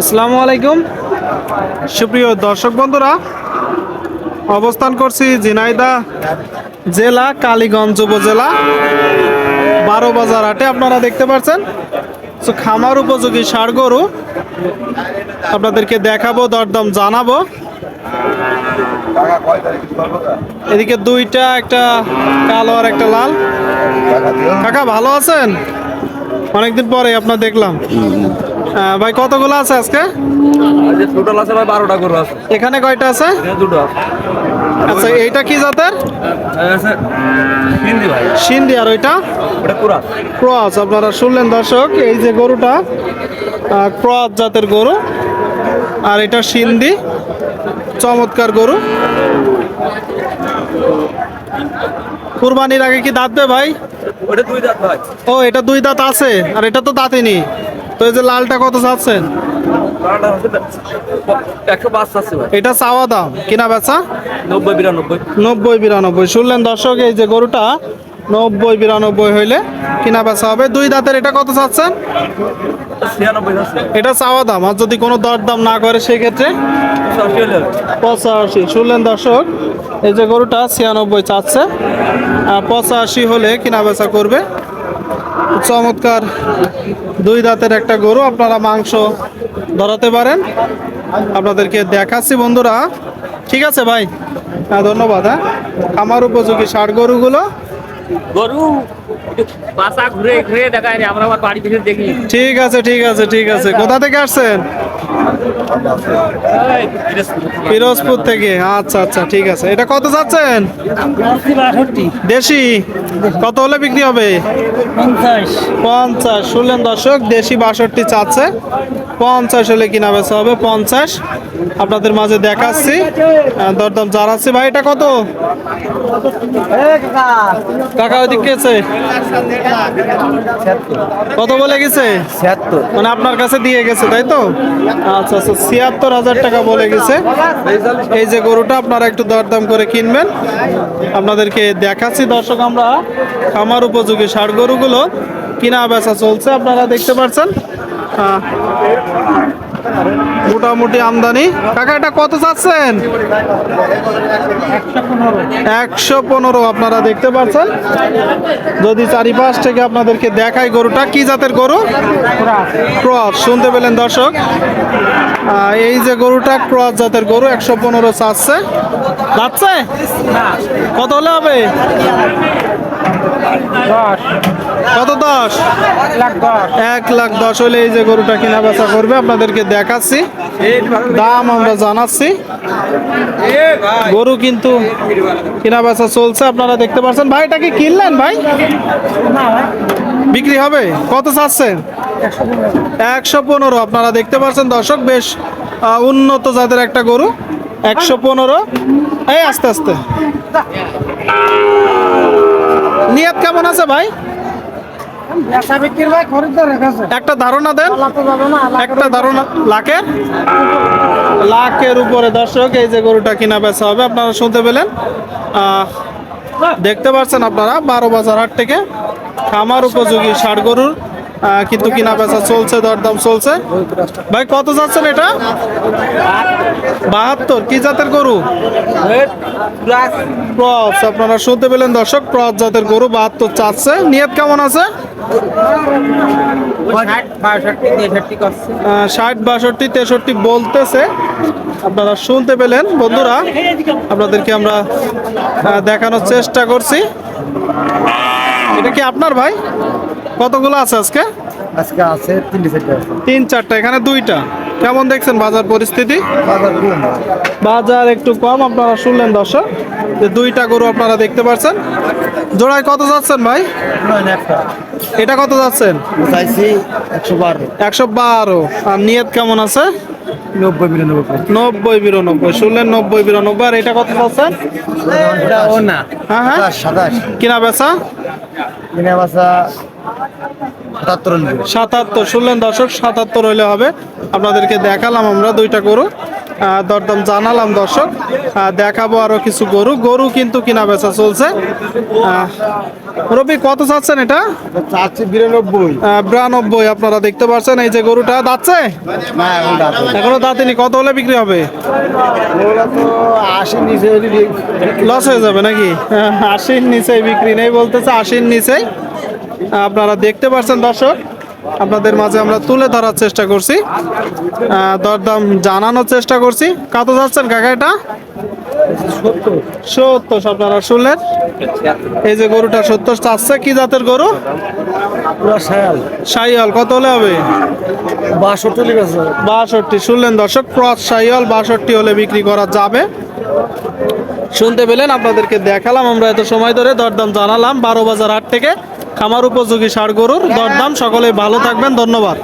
আসসালামু আলাইকুম। সুপ্রিয় দর্শক বন্ধুরা, অবস্থান করছি ঝিনাইদা জেলা, কালীগঞ্জ উপজেলা, বারো বাজার হাটে। আপনারা দেখতে পাচ্ছেন তো খামার উপযোগী ষাড় গরু। আপনাদেরকে দেখাবো, দরদাম জানাব। এদিকে দুইটা, একটা কালো আর একটা লাল। কাকা, ভালো আছেন? অনেকদিন পরে আপনার দেখলাম। ভাই কতগুলো আছে আজকে? টোটাল আছে ভাই বারোটা গরু আছে। এখানে কয়টা আছে? দুটো আচ্ছা এইটা কি জাতের? সিন্ধি আর ওইটা? ক্রস। আপনারা শুনলেন দর্শক এই যে গরুটা ক্রস জাতের গরু আর এটা সিন্ধি চমৎকার গরু। কুরবানির আগে কি দাঁতবে ভাই? ওটা দুই দাঁত ভাই। ও এটা দুই দাঁত আছে আর এটা তো দাঁতেনি। তো এই যে লালটা কত চাচ্ছেন? এটা চাওয়া দাম কিনা বেচা? নব্বই বিরানব্বই। নব্বই বিরানব্বই। শুনলেন দর্শক এই যে গরুটা নব্বই বিরানব্বই হইলে কিনা বেচা হবে। দুই দাঁতের এটা কত চাচ্ছেন? এটা চাওয়া দাম আর যদি কোনো দরদাম না করে সেক্ষেত্রে পঁচাশি। শুনলেন দর্শক এই যে গরুটা ছিয়ানব্বই চাচ্ছে পঁচাশি হলে কিনা বেচা করবে। চমৎকার দুই দাঁতের একটা গরু, আপনারা মাংস ধরাতে পারেন। আপনাদেরকে দেখাচ্ছি বন্ধুরা। ঠিক আছে ভাই হ্যাঁ ধন্যবাদ হ্যাঁ। আমার উপযোগী ষাট গরুগুলো গরু বাসা ঘুরে ঘুরে দেখায় রে আমরা আমার বাড়ি পিছনে দেখি। ঠিক আছে ঠিক আছে ঠিক আছে। কোথা থেকে আসছেন? পিরোজপুর থেকে। আচ্ছা আচ্ছা ঠিক আছে। এটা কত যাচ্ছেন? দেশি কত হলে বিক্রি হবে? পঞ্চাশ। শুনলেন দর্শক দেশি বাষট্টি চাচ্ছে। পঞ্চাশ হলে কিনা বেচা হবে পঞ্চাশ। আপনাদের মাঝে দেখাচ্ছি। দরদাম জানাচ্ছি। ভাই এটা কত? কাকা ওইদিক গেছে কত বলে গেছে? মানে আপনার কাছে দিয়ে গেছে তাই তো? আচ্ছা আচ্ছা ছিয়াত্তর হাজার টাকা বলে গেছে। এই যে গরুটা আপনারা একটু দরদাম করে কিনবেন। আপনাদেরকে দেখাচ্ছি দর্শক আমরা খামার উপযোগী ষাড় গরুগুলো কিনা বেচা চলছে আপনারা দেখতে পাচ্ছেন মোটামুটি আমদানি। কাকা, এটা কত চাচ্ছেন? একশো পনেরো। আপনারা দেখতে পাচ্ছেন? যদি চারিপাশ থেকে আপনাদেরকে দেখাই গরুটা, কি জাতের গরু? ক্রস। শুনতে পেলেন দর্শক? এই যে গরুটা ক্রস জাতের গরু, একশো পনেরো চাচ্ছে। যাচ্ছে? কত হলে হবে? কত দশ? এক লাখ দশ। হলে এই যে গরুটা কেনা বেচা করবে আপনাদেরকে দেখাচ্ছি। দাম আমরা জানাচ্ছি। গরু কিন্তু কেনা বেচা চলছে আপনারা দেখতে পাচ্ছেন ভাই এটা কি কিনলেন ভাই? বিক্রি হবে? কত চাচ্ছেন? একশো পনেরো। আপনারা দেখতে পাচ্ছেন দর্শক বেশ উন্নত জাতের একটা গরু। একশো পনেরো। এই আস্তে আস্তে। নিয়ত কেমন আছে ভাই? একটা ধারণা দেন। একটা ধারণা লাখের? লাখের উপরে। দর্শক এই যে গরুটা কিনা বেচা হবে আপনারা শুনতে পেলেন। দেখতে পাচ্ছেন আপনারা বারো বাজার হাট থেকে খামার উপযোগী ষাট গরুর কিন্তু কিনা বেচা চলছে, দরদাম চলছে। ভাই, কত যাচ্ছেন এটা? বাহাত্তর। কি জাতের গরু? আপনারা শুনতে পেলেন দর্শক, ক্রস জাতের গরু, বাহাত্তর চাচ্ছে। নিয়ত কেমন আছে? ষাট, বাষট্টি, তেষট্টি বলতেছে। আপনারা শুনতে পেলেন, বন্ধুরা। আপনাদেরকে আমরা দেখানোর চেষ্টা করছি। এটা কি আপনার ভাই? কতগুলো আছে আজকে? আজকে আছে তিনটে চারটে তিন চারটা এখানে দুইটা। কেমন দেখছেন বাজার পরিস্থিতি? বাজার একটু কম আপনারা শুনলেন দর্শক। যে দুইটা গরু আপনারা দেখতে পাচ্ছেন। জোড়ায় কত যাচ্ছেন ভাই? এটা কত যাচ্ছেন? একশো বারো। আর নিয়ত কেমন আছে? নব্বই বিরানব্বই। নব্বই বিরানব্বই। শুনলেন নব্বই বিরানব্বই। আর এটা কত যাচ্ছেন? এটা ও হ্যাঁ হ্যাঁ। কিনা বেচা? কিনে বাসা সাতাত্তর শুনলেন দর্শক সাতাত্তর হইলে হবে। আপনাদেরকে দেখালাম আমরা দুইটা গরু। দরদাম জানালাম দর্শক। দেখাবো আরও কিছু গরু। গরু কিন্তু কিনা বেচা চলছে রবি কত চাচ্ছেন এটা? বিরানব্বই। বিরানব্বই আপনারা দেখতে পাচ্ছেন এই যে গরুটা দাচ্ছে এখন দাঁতিনি কত হলে বিক্রি হবে? লস হয়ে যাবে নাকি? আশির নিচে বিক্রি নেই বলতেছে আশির নিচে আপনারা দেখতে পাচ্ছেন দর্শক আপনাদের মাঝে আমরা তুলে ধরার চেষ্টা করছি। দরদাম জানানোর চেষ্টা করছি। কত যাচ্ছেন কাকা এটা? সত্তর আপনারা শুনলেন? এই যে গরুটা সত্তর চাচ্ছে কি জাতের গরু? শায়াল। সাইয়াল কত হলে হবে? বাষট্টি বাষট্টি শুনলেন দর্শক ক্রস সাইয়াল বাষট্টি হলে বিক্রি করা যাবে। শুনতে পেলেন আপনাদেরকে দেখালাম আমরা এত সময় ধরে দরদাম জানালাম বারো বাজার হাট থেকে। খামার উপযোগী সার গরুর দরদাম সকলে ভালো থাকবেন ধন্যবাদ।